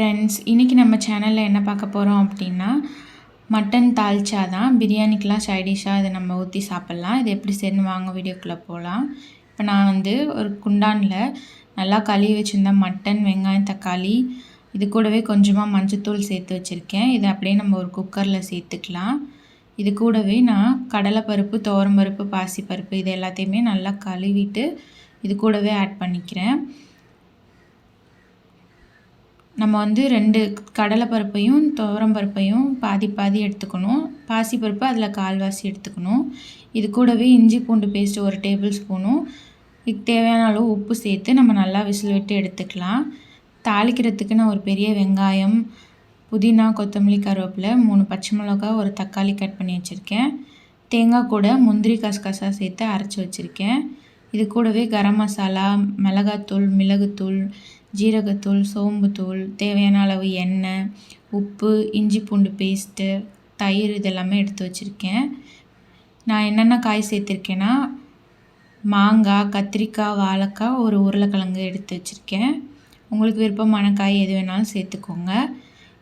Friends இன்றைக்கி நம்ம சேனலில் என்ன பார்க்க போகிறோம் அப்படின்னா மட்டன் தால்ச்சா தான் பிரியாணிக்கெலாம் சைடிஷாக இதை நம்ம ஊற்றி சாப்பிட்லாம். இது எப்படி சேர்ந்து வாங்க வீடியோக்குள்ளே போகலாம் இப்போ நான் வந்து ஒரு குண்டானில் நல்லா கழுவி வச்சுருந்த மட்டன் வெங்காயம் தக்காளி இது கூடவே கொஞ்சமாக மஞ்சத்தூள் சேர்த்து வச்சுருக்கேன். இதை அப்படியே நம்ம ஒரு குக்கரில் சேர்த்துக்கலாம். இது கூடவே நான் கடலைப்பருப்பு துவரம்பருப்பு பாசிப்பருப்பு இது எல்லாத்தையுமே நல்லா கழுவிட்டு இது கூடவே ஆட் பண்ணிக்கிறேன். நம்ம வந்து ரெண்டு கடலைப்பருப்பையும் துவரம்பருப்பையும் பாதி பாதி எடுத்துக்கணும். பாசிப்பருப்பு அதில் கால்வாசி எடுத்துக்கணும். இது கூடவே இஞ்சி பூண்டு பேஸ்ட்டு ஒரு டேபிள் ஸ்பூனும் இதுக்கு தேவையான அளவு உப்பு சேர்த்து நம்ம நல்லா விசில் விட்டு எடுத்துக்கலாம். தாளிக்கிறதுக்கு நான் ஒரு பெரிய வெங்காயம் புதினா கொத்தமல்லி கருவேப்பிலை மூணு பச்சை மிளகா ஒரு தக்காளி கட் பண்ணி வச்சுருக்கேன். தேங்காய் கூட முந்திரி கசகசா சேர்த்து அரைச்சி வச்சுருக்கேன். இது கூடவே கரம் மசாலா மிளகாத்தூள் மிளகுத்தூள் ஜீரகத்தூள் சோம்புத்தூள் தேவையான அளவு எண்ணெய் உப்பு இஞ்சி பூண்டு பேஸ்ட்டு தயிர் இதெல்லாமே எடுத்து வச்சுருக்கேன். நான் என்னென்ன காய் சேர்த்துருக்கேன்னா மாங்காய் கத்திரிக்காய் வாழைக்காய் ஒரு உருளைக்கிழங்கு எடுத்து வச்சுருக்கேன். உங்களுக்கு விருப்பமான காய் எது வேணாலும் சேர்த்துக்கோங்க.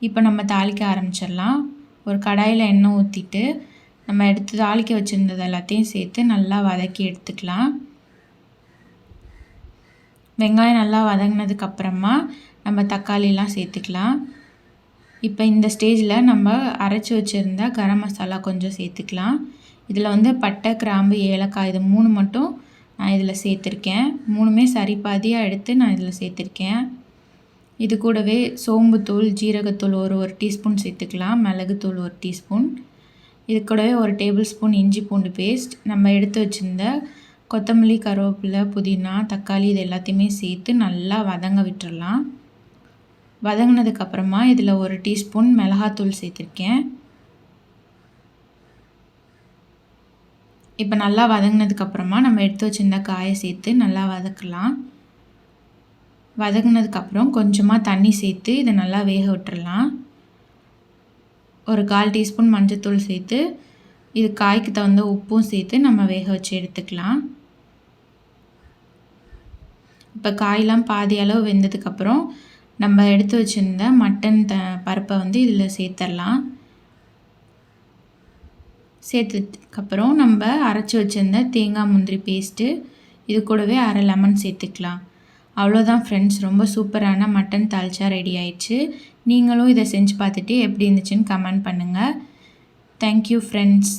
இப்போ நம்ம தாளிக்க ஆரம்பிச்சிடலாம். ஒரு கடாயில் எண்ணெய் ஊற்றிட்டு நம்ம எடுத்து தாளிக்க வச்சுருந்தது எல்லாத்தையும் சேர்த்து நல்லா வதக்கி எடுத்துக்கலாம். வெங்காயம் நல்லா வதங்கினதுக்கப்புறமா நம்ம தக்காளிலாம் சேர்த்துக்கலாம். இப்போ இந்த ஸ்டேஜில் நம்ம அரைச்சி வச்சுருந்த கரம் மசாலா கொஞ்சம் சேர்த்துக்கலாம். இதில் வந்து பட்டை கிராம்பு ஏலக்காய் இது மூணு மட்டும் நான் இதில் சேர்த்துருக்கேன். மூணுமே சரி பாதியாக எடுத்து நான் இதில் சேர்த்துருக்கேன். இது கூடவே சோம்புத்தூள் ஜீரகத்தூள் ஒரு ஒரு டீஸ்பூன் சேர்த்துக்கலாம். மிளகுத்தூள் ஒரு டீஸ்பூன். இது கூடவே ஒரு டேபிள் ஸ்பூன் இஞ்சி பூண்டு பேஸ்ட். நம்ம எடுத்து வச்சுருந்த கொத்தமல்லி கருவேப்பிலை புதினா தக்காளி இது எல்லாத்தையுமே சேர்த்து நல்லா வதங்க விட்டுறலாம். வதங்கினதுக்கப்புறமா இதில் ஒரு டீஸ்பூன் மிளகாத்தூள் சேர்த்துருக்கேன். இப்போ நல்லா வதங்கினதுக்கப்புறமா நம்ம எடுத்து வச்சுருந்த காயை சேர்த்து நல்லா வதக்கலாம். வதங்கினதுக்கப்புறம் கொஞ்சமாக தண்ணி சேர்த்து இதை நல்லா வேக விட்டுறலாம். ஒரு கால் டீஸ்பூன் மஞ்சத்தூள் சேர்த்து இது காய்க்கு தகுந்த உப்பும் சேர்த்து நம்ம வேக வச்சு எடுத்துக்கலாம். இப்போ காயெலாம் பாதி அளவு வெந்ததுக்கப்புறம் நம்ம எடுத்து வச்சுருந்த மட்டன் த பருப்பை வந்து இதில் சேர்த்துடலாம் சேர்த்ததுக்கப்புறம் நம்ம அரைச்சி வச்சுருந்த தேங்காய் முந்திரி பேஸ்ட்டு இது கூடவே அரை லெமன் சேர்த்துக்கலாம். அவ்வளோதான் ஃப்ரெண்ட்ஸ் ரொம்ப சூப்பரான மட்டன் தால்ச்சா ரெடி ஆயிடுச்சு. நீங்களும் இதை செஞ்சு பார்த்துட்டு எப்படி இருந்துச்சுன்னு கமெண்ட் பண்ணுங்கள் தேங்க்யூ ஃப்ரெண்ட்ஸ்